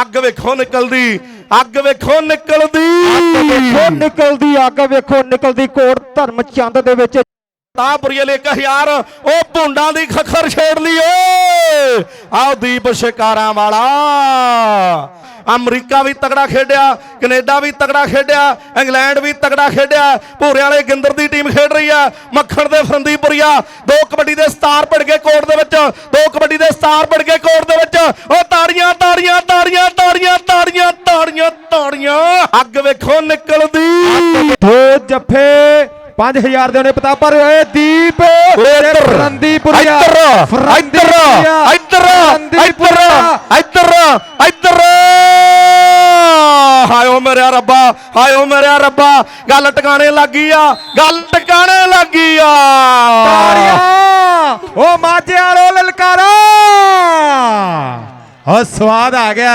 ਅੱਗ ਵੇਖੋ ਨਿਕਲਦੀ ਅੱਗ ਵੇਖੋ ਨਿਕਲਦੀ। ਵੇਖੋ ਨਿਕਲਦੀ ਅੱਗ ਵੇਖੋ ਨਿਕਲਦੀ। ਕੋਟ ਧਰਮ ਚੰਦ ਦੇ ਵਿੱਚ ਤਾਂ ਬੁਰੀਏ ਲੈ 1000 ਉਹ ਭੁੰਡਾਂ ਦੀ ਖਖਰ ਛੇੜ ਲਈ ਓਏ। ਆਓ ਦੀਪ ਸ਼ਿਕਾਰਾਂ ਵਾਲਾ। ਅਮਰੀਕਾ ਵੀ ਤਗੜਾ ਖੇਡਿਆ ਕੈਨੇਡਾ ਵੀ ਤਗੜਾ ਖੇਡਿਆ ਇੰਗਲੈਂਡ ਵੀ ਤਗੜਾ ਖੇਡਿਆ ਭੂਰੇ ਵਾਲੇ ਗਿੰਦਰ ਦੀ ਟੀਮ ਖੇਡ ਰਹੀ ਆ। ਮੱਖਣ ਦੇ ਫਰੰਦੀਪੁਰੀਆ ਦੋ ਕਬੱਡੀ ਦੇ ਸਟਾਰ ਪੜ ਗਏ ਕੋਰਟ ਦੇ ਵਿੱਚ ਦੋ ਕਬੱਡੀ ਦੇ ਸਟਾਰ ਪੜ ਗਏ ਕੋਰਟ ਦੇ ਵਿੱਚ। ਉਹ ਤਾੜੀਆਂ ਅੱਗ ਵੇਖੋ ਨਿਕਲਦੀ। ਦੋ ਜੱਫੇ 5000 ਦੇ ਉਹਨੇ ਪਤਾ ਪਰ ਓਏ ਦੀਪ ਇੱਧਰ। ਫਰੰਦੀਪੁਰੀਆ ਇੱਧਰ ਇੱਧਰ ਇੱਧਰ ਇੱਧਰ। ਇੱਧਰ ਇੱਧਰ। ਹਾਇਓ ਮੇਰਿਆ ਰੱਬਾ ਹਾਇਓ ਮੇਰਿਆ ਰੱਬਾ ਗੱਲ ਟਿਕਾਣੇ ਲੱਗੀ ਆ ਗੱਲ ਟਿਕਾਣੇ ਲੱਗੀ ਆ। ਤਾੜੀਆਂ। ਉਹ ਮਾਝੇ ਵਾਲੋ ਲਲਕਾਰਾ। ਉਹ ਸਵਾਦ ਆ ਗਿਆ।